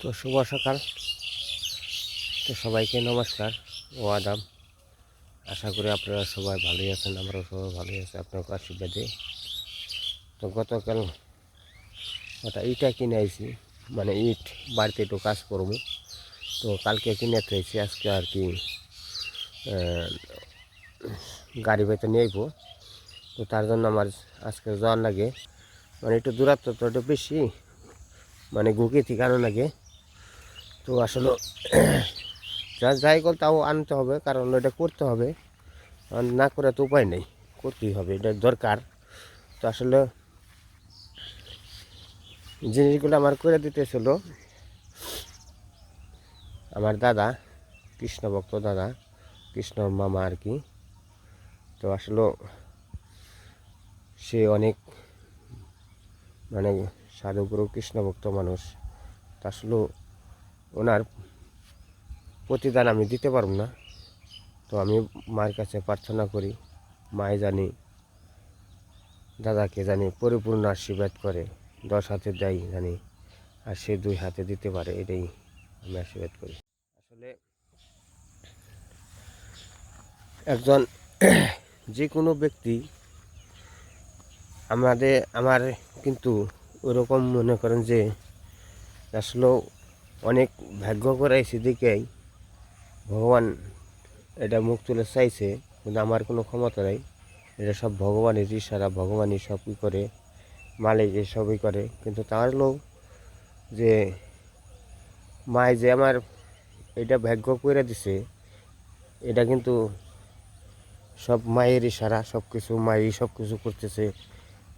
তো শুভ সকাল। তো সবাইকে নমস্কার ও আদাব। আশা করি আপনারা সবাই ভালোই আছেন, আমরাও সবাই ভালোই আছি আপনার আশীর্বাদে। তো গতকাল একটা ইটা কিনে আইছি মানে ইট, বাড়িতে একটু কাজ করব। তো কালকে কিনে থেয়েছি আজকে আর কি গাড়ি বাইতে নিয়ে আইবো। তো তার জন্য আমার আজকে যাওয়ার লাগে মানে একটু দূরত্ব তো একটু বেশি মানে গুকে ঠিকানো লাগে। তো আসলে যা যাই কল তাও আনতে হবে, কারণ এটা করতে হবে। আর না করে তো উপায় নেই, করতেই হবে, এটা দরকার। তো আসলে জিনিসগুলো আমার করে দিতেছিল আমার দাদা, কৃষ্ণ ভক্ত দাদা, কৃষ্ণ মামা আর কি। তো আসলে সে অনেক মানে সাধুগুরু, কৃষ্ণ ভক্ত মানুষ। তা আসলে ওনার প্রতিদান আমি দিতে পারব না। তো আমি মায়ের কাছে প্রার্থনা করি, মায়ে জানি, দাদাকে জানি পরিপূর্ণ আশীর্বাদ করে, দশ হাতে দেয় জানি, আর সে দুই হাতে দিতে পারে এটাই আমি আশীর্বাদ করি। আসলে একজন যে কোনো ব্যক্তি আমাদের, আমার কিন্তু ওরকম মনে করেন যে আসলে অনেক ভাগ্য করাইছে দেখেই ভগবান এটা মুখ তুলে চাইছে, কিন্তু আমার কোনো ক্ষমতা নেই। এটা সব ভগবানের ইশারা, ভগবানই সব ই করে, মালিক এসবই করে। কিন্তু তার লোক যে মায় যে আমার এটা ভাগ্য করে দিছে, এটা কিন্তু সব মায়ের ইশারা, সব কিছু মাই সব কিছু করতেছে,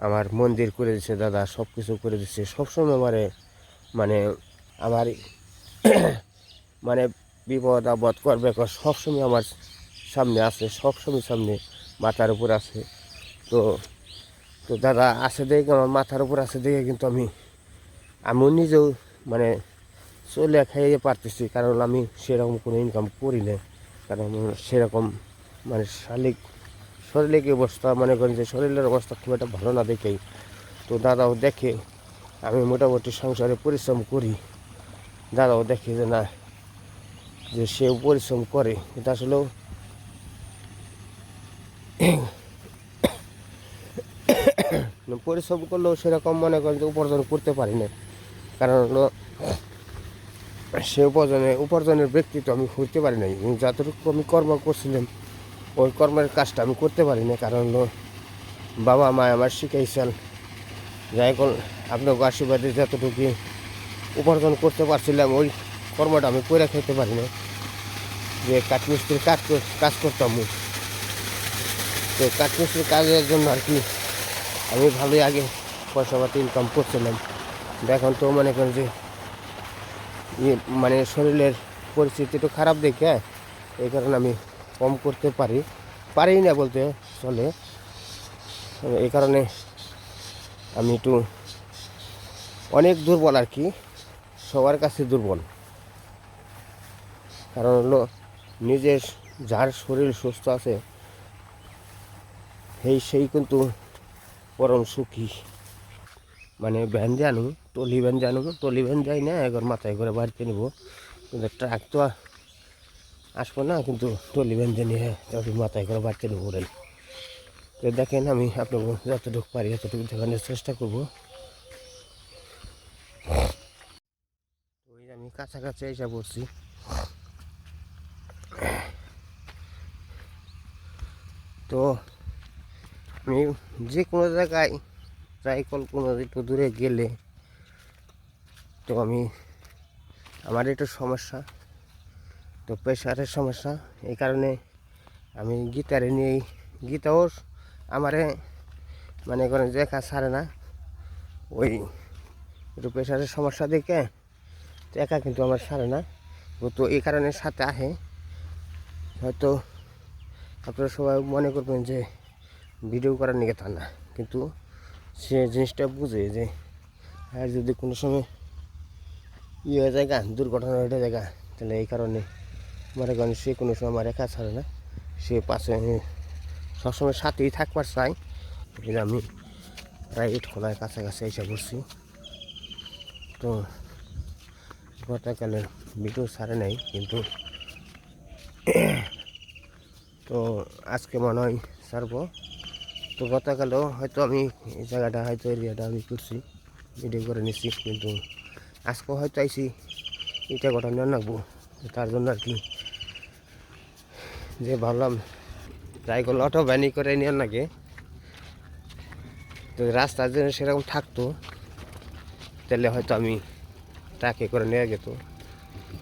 আমার মন্দির করে দিছে দাদা, সব কিছু করে দিচ্ছে সবসময় আমারে মানে আমার মানে বিপদ, আপদ করবে কর সবসময় আমার সামনে আছে, সবসময় সামনে মাথার উপর আছে। তো তো দাদা আছে দেখে, আমার মাথার উপর আছে দেখে কিন্তু আমি, আমিও নিজেও মানে চলে খাইয়ে পারতেছি, কারণ আমি সেরকম কোনো ইনকাম করি না কারণ সেরকম মানে শারীরিক শারীরিক অবস্থা, মনে করেন যে শরীরের অবস্থা খুব একটা ভালো না দেখেই। তো দাদাও দেখে, আমি মোটামুটি সংসারে পরিশ্রম করি। দাদাও দেখে যে না, যে সে পরিশ্রম করে। এটা আসলেও পরিশ্রম করলেও সেরকম মনে করেন যে উপার্জন করতে পারি না কারণ হলো সে উপার্জনে, উপার্জনের ব্যক্তিত্ব আমি হইতে পারি নাই। যতটুকু আমি কর্ম করছিলাম, ওই কর্মের কাজটা আমি করতে পারি না কারণ হলো বাবা মা আমার শিখাইছেন যাই কর আপনার আশীর্বাদে যতটুকু উপার্জন করতে পারছিলাম, ওই কর্মটা আমি করে খেতে পারি না যে কাঠমিস্ত্রির কাজ কাজ করতাম তো কাঠমিস্ত্রির কাজের জন্য আর কি আমি ভালোই আগে পয়সা পাতি ইনকাম করছিলাম। এখন তো মনে করেন যে মানে শরীরের পরিস্থিতি একটু খারাপ দেখে এই কারণে আমি কম করতে পারি পারি না বলতে চলে। এই কারণে আমি একটু অনেক দুর্বল আর কি। সবার কাছে দুর্বল। কারণ হলো, নিজের যার শরীর সুস্থ আছে, সেই সেই কিন্তু পরম সুখী। মানে ভ্যান জানু টলি ভ্যান জানু টলি ভ্যান যাই না একবার মাথায় করে বাড়িতে নিব। কিন্তু ট্রাক তো আসব না, কিন্তু টলি ভ্যান জানি হ্যাঁ মাথায় করে বাড়িতে নেব তো দেখেন আমি আপনাকে যতটুকু পারি ততটুকু দেখানোর চেষ্টা করব ওই আমি কাছাকাছি এসে পড়ছি। তো আমি যে কোনো জায়গায় যাই কল কোনো একটু দূরে গেলে। তো আমি, আমার একটু সমস্যা। তো প্রেশারের সমস্যা। এই কারণে আমি গিটারে নিয়েই গীতাও আমারে মানে করেন কাজ ছাড়ে না। ওই একটু প্রেশারের সমস্যা দেখে তো একা কিন্তু আমার সারে না। তো এই কারণে সাথে আহে হয়তো আপনারা সবাই মনে করবেন যে ভিডিও করার নিকে তা না। কিন্তু সে জিনিসটা বুঝে যে আর যদি কোনো সময় ইয়ে হয়ে জায়গা দুর্ঘটনা হয়ে জায়গা তাহলে এই কারণে মনে করেন সে কোনো সময় আমার একা ছাড়ে না। সে পাশে সবসময় সাথেই থাকবার চাই। আমি প্রায় ইট খোলায় কাছাকাছি এসে পড়ছি তো গতকালে ভিডিও ছাড়ে নাই, কিন্তু তো আজকে মনে হয় ছাড়বো তো গতকালেও হয়তো আমি এই জায়গাটা, হয়তো এরিয়াটা আমি করছি ভিডিও করে নিচ্ছি, কিন্তু আজকেও হয়তো আইসি এটা ঘটনা নাকবো তার জন্য আর কি। যে ভাবলাম যাই করল অটো ভ্যানি করে নিয়ে নাকি তো রাস্তা যদি সেরকম থাকতো, তাহলে হয়তো আমি ট্রাকে করে নিয়ে যেত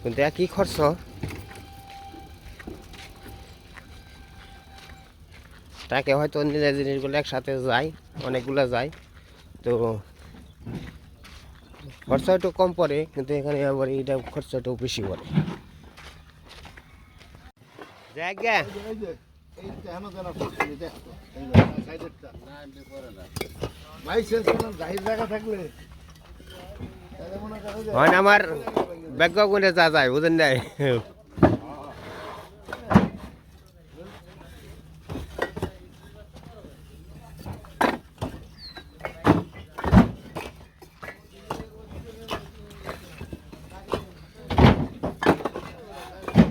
কিন্তু একই খরচ? ট্রাকে হয়তো নিজের জিনিসগুলো একসাথে যায়, অনেকগুলো যায়। তো খরচা একটু কম পড়ে, কিন্তু এখানে আবার এটা খরচা একটু বেশি পড়ে। জায়গা জায়গা থাকলে আমার ব্যাগ যা যায়, বুঝেন নাই?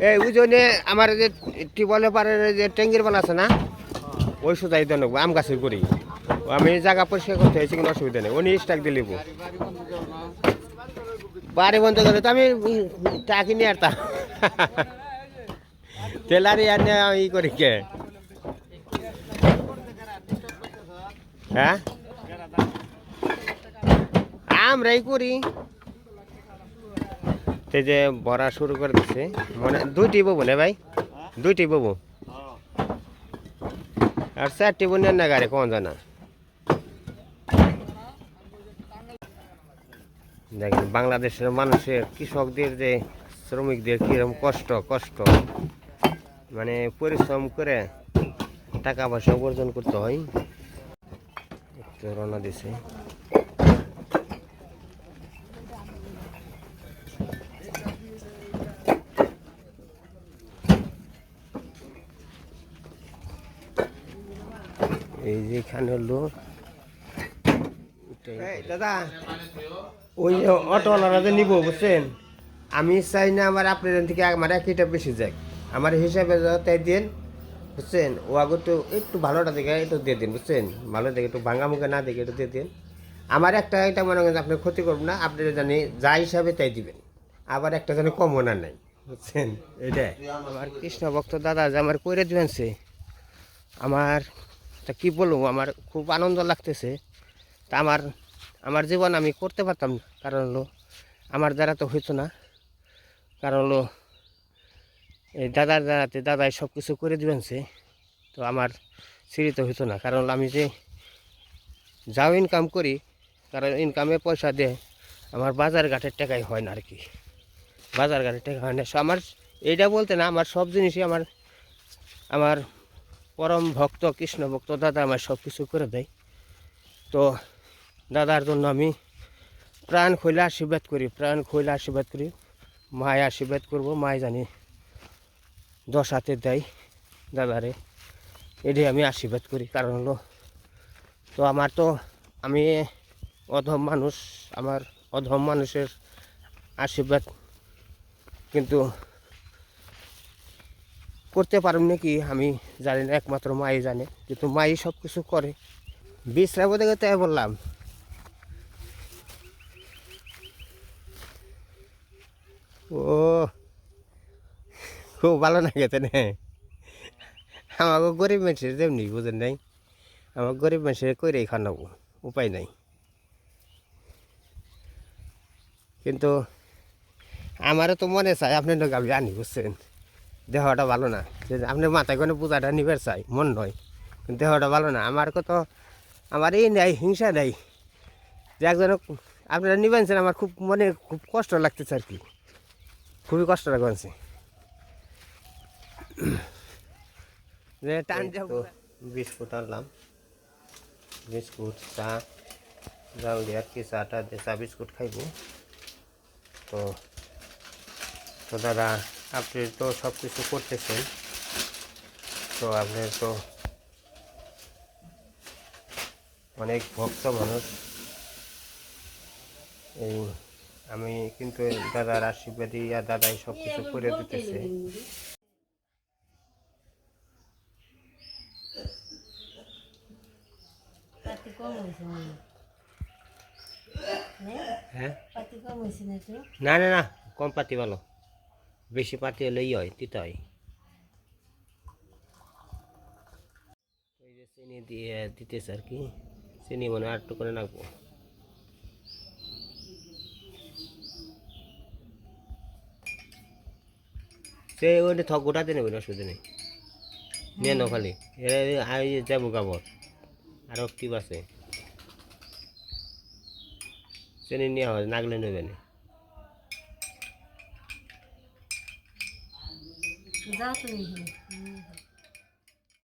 এই বুঝনে আমার যে টিউবওয়েলের পারে যে ট্যাঙ্কির বাল আছে না, ওই সুদাই দেন আম গাছের করি আমি জায়গা পরিষ্কার করতে হয়েছে কিন্তু অসুবিধা নেই, উনি স্টাক দিয়ে লিবো। বাড়ি বন্ধ করে তো আমি টাকি নিয়ে আরতাম তেলারি আর ই করি কে? হ্যাঁ? আমরাই করি। তে যে ভরা শুরু করে দিচ্ছে মানে দুইটি ববু না ভাই? দুইটি ববু আর চারটি বোনের না গাড়ি কোন জানা? দেখেন, বাংলাদেশের মানুষের কৃষকদের যে, শ্রমিকদের কীরকম কষ্ট কষ্ট। মানে পরিশ্রম করে টাকা পয়সা উপার্জন করতে হয়। রওনা দিছে। এই যে এখানে হলো দাদা ওই অটোওয়ালারা যে নিব, বুঝছেন? আমি চাই না আমার আপনার থেকে আমার একইটা বেশি যাক। আমার হিসাবে তাই দিন, বুঝছেন? ও আগে তো একটু ভালোটা দেখে একটু দিয়ে দিন, বুঝছেন? ভালো দেখে একটু ভাঙা মুখে না দেখে একটু দিয়ে দিন। আমার একটা এটা মনে করেন আপনি ক্ষতি করবেন না, আপনি জানি যা হিসাবে তাই দিবেন। আবার একটা জানি কম ওনার নাই, বুঝছেন? এটা আমার কৃষ্ণ ভক্ত দাদা যে আমার করে দিবেনছে আমার তা কী বলব, আমার খুব আনন্দ লাগতেছে। তা আমার আমার জীবন আমি করতে পারতাম না। কারণ হলো, আমার দ্বারা তো হইতো না। কারণ হলো, এই দাদার দ্বারাতে দাদাই সব কিছু করে দিবেন সে, তো আমার সিঁড়ি তো হইতো না। কারণ আমি যে যাও ইনকাম করি, কারণ ইনকামে পয়সা দেয়, আমার বাজার ঘাটের টাকাই হয় না আর কি বাজার ঘাটের টাকা হয় না। আমার এইটা বলতে না, আমার সব জিনিসই আমার আমার পরম ভক্ত, কৃষ্ণ ভক্ত, দাদা আমার সব কিছু করে দেয়। তো দাদার জন্য আমি প্রাণ খোলা আশীর্বাদ করি, প্রাণ খোলা আশীর্বাদ করি। মায় আশীর্বাদ করব, মায় জানি দশ হাতে দেয় দাদারে। এটাই আমি আশীর্বাদ করি, কারণ হলো তো আমার তো আমি অধম মানুষ, আমার অধম মানুষের আশীর্বাদ কিন্তু করতে পারব নাকি আমি জানি না, একমাত্র মাই জানে। কিন্তু মাই সব কিছু করে। বিশ্রাম দেখে তাই বললাম। ও খুব ভালো না তো না। আমাকে গরিব মানুষের তেমনি বুঝেন নাই আমার গরিব মানুষের কইরেই খাওয়াবো, উপায় নাই। কিন্তু আমারও তো মনে চাই আপনি লোক আমি আনি বুঝছেন? দেহটা ভালো না আপনি মাথায় কোনো পূজাটা নিবার চাই, মন নয়। কিন্তু দেহটা ভালো না, আমার কত, আমার এই নেই, হিংসা নেই। যে একজন আপনারা নিবেনছেন আমার খুব মনে, খুব কষ্ট লাগতেছে আর কি। খুবই কষ্ট যাব। বিস্কুট আনলাম। বিস্কুট চা যাও আর কি চাটা দিয়ে চা বিস্কুট খাইব। তো তো দাদা আপনি তো সব কিছু করতেছেন। তো আপনি তো অনেক ভক্ত মানুষ। এই আমি কিন্তু দাদার আশীর্বাদী আর দাদাই সব কিছু করে দিতেছে। হয়। না? হ্যাঁ? না না না কম পাতি ভালো। বেশি পাতি হলে ই হয়। তিতা হয় চিনি দিয়ে দিতেছে আর কি। চিনি মনে হয় আর একটু করে রাখব। সে ওইটা থক গোটাতে নেবেন অসুবিধা নেই। নিয়ে নাও খালি। আর যাব কাপড় আরও কি আছে। চেনে নেওয়া হয় নাগলে নেবেন যাও তুমি।